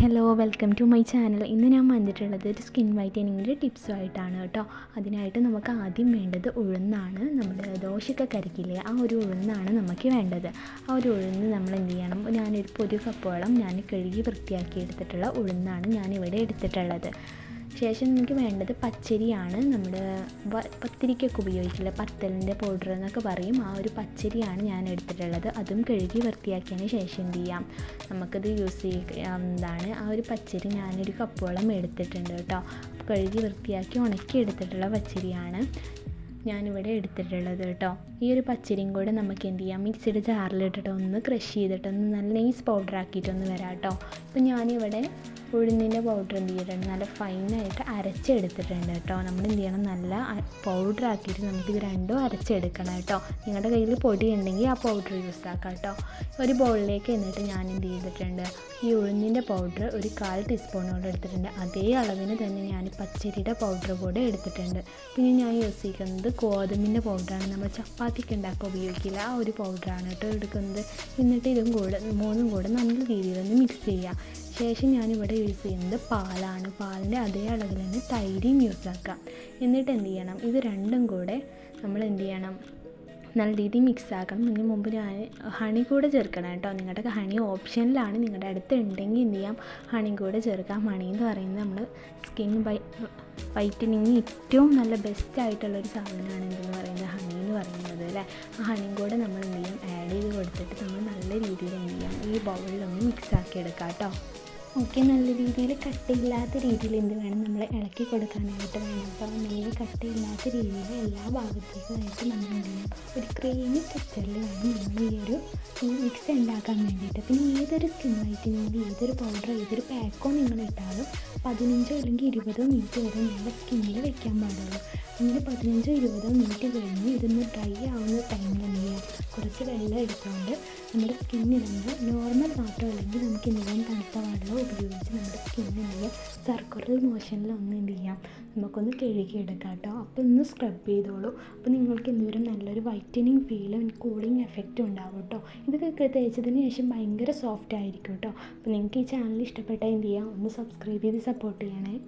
Hello welcome to my channel ഇന്ന് ഞാൻ വന്നിട്ടുള്ളത് ഒരു സ്കിൻ വൈറ്റനിങ്ങിന്റെ ടിപ്സുമായിട്ടാണ് കേട്ടോ. അതിനായിട്ട് നമുക്ക് ആദ്യം വേണ്ടത് ഉഴുന്നാണ്. നമ്മുടെ ദോശയൊക്കെ കരക്കില്ലേ ആ ഒരു ഉഴുന്നാണ് നമുക്ക് വേണ്ടത്. ആ ഒരു ഉഴുന്ന് നമ്മൾ എന്ത് ചെയ്യണം? ഞാനൊരു പൊതു കപ്പോളം ഞാൻ കഴുകി വൃത്തിയാക്കി എടുത്തിട്ടുള്ള ഉഴുന്നാണ് ഞാനിവിടെ എടുത്തിട്ടുള്ളത്. ശേഷം നമുക്ക് വേണ്ടത് പച്ചരിയാണ്. നമ്മുടെ പത്തിരിക്കൊക്കെ ഉപയോഗിക്കില്ല പത്തലിന്റെ പൗഡർ എന്നൊക്കെ പറയും. ആ ഒരു പച്ചരിയാണ് ഞാൻ എടുത്തിട്ടുള്ളത്. അതും കഴുകി വൃത്തിയാക്കിയതിന് ശേഷം എന്ത് ചെയ്യാം? നമുക്കത് യൂസ് ചെയ്യാവുന്നതാണ് ആ ഒരു പച്ചരി ഞാനൊരു കപ്പോളം എടുത്തിട്ടുണ്ട് കേട്ടോ. കഴുകി വൃത്തിയാക്കി ഉണക്കി എടുത്തിട്ടുള്ള പച്ചരിയാണ് ഞാനിവിടെ എടുത്തിട്ടുള്ളത് കേട്ടോ. ഈ ഒരു പച്ചരിയും കൂടെ നമുക്ക് എന്ത് ചെയ്യാം? മിക്സിയുടെ ജാറിലിട്ടിട്ട് ഒന്ന് ക്രഷ് ചെയ്തിട്ട് ഒന്ന് നല്ല നൈസ് പൗഡർ ആക്കിയിട്ടൊന്ന് വരാം കേട്ടോ. അപ്പം ഞാനിവിടെ ഉഴുന്നിന്റെ പൗഡർ എന്ത് ചെയ്തിട്ടുണ്ട്? നല്ല ഫൈനായിട്ട് അരച്ചെടുത്തിട്ടുണ്ട് കേട്ടോ. നമ്മൾ എന്ത് ചെയ്യണം? നല്ല പൗഡർ ആക്കിയിട്ട് നമുക്കിത് രണ്ടും അരച്ചെടുക്കണം കേട്ടോ. നിങ്ങളുടെ കയ്യിൽ പൊടി ഉണ്ടെങ്കിൽ ആ പൗഡർ യൂസ് ആക്കാം കേട്ടോ. ഒരു ബൗളിലേക്ക് എന്നിട്ട് ഞാൻ എന്ത് ചെയ്തിട്ടുണ്ട്? ഈ ഉഴുന്നിന്റെ പൗഡർ ഒരു കാൽ ടീസ്പൂണോട് എടുത്തിട്ടുണ്ട്. അതേ അളവിന് തന്നെ ഞാൻ പച്ചരിയുടെ പൗഡർ കൂടെ എടുത്തിട്ടുണ്ട്. പിന്നെ ഞാൻ യൂസ് ചെയ്യുന്നത് ഗോതമ്പിന്റെ പൗഡറാണ് നമ്മൾ ചപ്പാത്തിക്ക് ഉണ്ടാക്കാൻ ഉപയോഗിക്കില്ല. ആ ഒരു പൗഡറാണ് കേട്ടോ എടുക്കുന്നത്. എന്നിട്ട് ഇതും കൂടെ മൂന്നും കൂടെ നല്ല രീതിയിലൊന്ന് മിക്സ് ചെയ്യാം. ശേഷം ഞാനിവിടെ യൂസ് ചെയ്യുന്നത് പാലാണ്. പാലിന്റെ അതേ അളവിൽ തന്നെ തൈരും യൂസ് ആക്കാം. എന്നിട്ട് എന്ത് ചെയ്യണം? ഇത് രണ്ടും കൂടെ നമ്മൾ എന്ത് ചെയ്യണം? നല്ല രീതിയിൽ മിക്സ് ആക്കണം. ഇതിന് മുമ്പ് ഞാൻ ഹണി കൂടെ ചേർക്കണം കേട്ടോ. നിങ്ങളുടെ ഹണി ഓപ്ഷനിലാണ് നിങ്ങളുടെ അടുത്ത് ഉണ്ടെങ്കിൽ എന്ത് ചെയ്യാം? ഹണി കൂടെ ചേർക്കാം. ഹണി എന്ന് പറയുന്നത് നമ്മൾ സ്കിൻ വൈ വൈറ്റനിങ് ഏറ്റവും നല്ല ബെസ്റ്റ് ആയിട്ടുള്ളൊരു സാധനമാണ് എന്തെന്ന് പറയുന്നത്? ഹണി എന്ന് പറയുന്നത് അല്ലേ? ആ ഹണിയും കൂടെ നമ്മൾ എന്ത് ചെയ്യും? ആഡ് ചെയ്ത് കൊടുത്തിട്ട് നമ്മൾ നല്ല രീതിയിൽ എന്ത് ചെയ്യാം ഈ ബൗളിലൊന്ന് മിക്സ് ആക്കി എടുക്കാം കേട്ടോ. ഓക്കെ നല്ല രീതിയിൽ കട്ടയില്ലാത്ത രീതിയിൽ എന്ത് വേണം? നമ്മൾ ഇളക്കി കൊടുക്കാനായിട്ട് വേണം. അപ്പോൾ നല്ല കട്ടയില്ലാത്ത രീതിയിൽ എല്ലാ ഭാഗത്തേക്കുമായിട്ട് നമ്മൾ എന്ത് ചെയ്യണം? ഒരു ക്രീമി ടെക്സ്ചറിൽ വേണം നമ്മൾ ഈ ഒരു മിക്സ് ഉണ്ടാക്കാൻ വേണ്ടിയിട്ട്. പിന്നെ ഏതൊരു സ്കിൻ വൈറ്റിനിങ്ങിന്റെ ഏതൊരു പൗഡർ ഏതൊരു പാക്കോ നിങ്ങൾ ഇട്ടാലും പതിനഞ്ചോ അല്ലെങ്കിൽ ഇരുപതോ മിനിറ്റ് വരെ നിങ്ങളുടെ സ്കിന്നിൽ വെക്കാൻ പാടുള്ളൂ. അങ്ങനെ പതിനഞ്ചോ ഇരുപതോ മിനിറ്റ് കഴിഞ്ഞ് ഇതൊന്ന് ഡ്രൈ ആവുന്ന ടൈമിൽ ചെയ്യാം കുറച്ച് വെള്ളം എടുത്തുകൊണ്ട് നമ്മുടെ സ്കിന്നിൽ നമ്മൾ നോർമൽ വാട്ടർ അല്ലെങ്കിൽ നമുക്ക് എന്തെങ്കിലും തണുത്ത വെള്ളം ഉപയോഗിച്ച് നമ്മുടെ സ്കിന്നിൽ എന്ത് ചെയ്യാം സർക്കുലർ മോഷനിൽ ഒന്ന് എന്ത് ചെയ്യാം? നമുക്കൊന്ന് കഴുകിയെടുക്കാം കേട്ടോ. അപ്പോൾ ഒന്ന് സ്ക്രബ് ചെയ്തോളൂ. അപ്പോൾ നിങ്ങൾക്ക് എന്തുവരും നല്ലൊരു വൈറ്റനിങ് ഫീലും കൂളിംഗ് എഫക്റ്റും ഉണ്ടാവും കേട്ടോ. ഇതൊക്കെ തേച്ചതിന് ശേഷം ഭയങ്കര സോഫ്റ്റ് ആയിരിക്കും കേട്ടോ. അപ്പോൾ നിങ്ങൾക്ക് ഈ ചാനൽ ഇഷ്ടപ്പെട്ടാൽ എന്ത് ചെയ്യാം? ഒന്ന് സബ്സ്ക്രൈബ് ചെയ്ത് സപ്പോർട്ട് ചെയ്യണേ.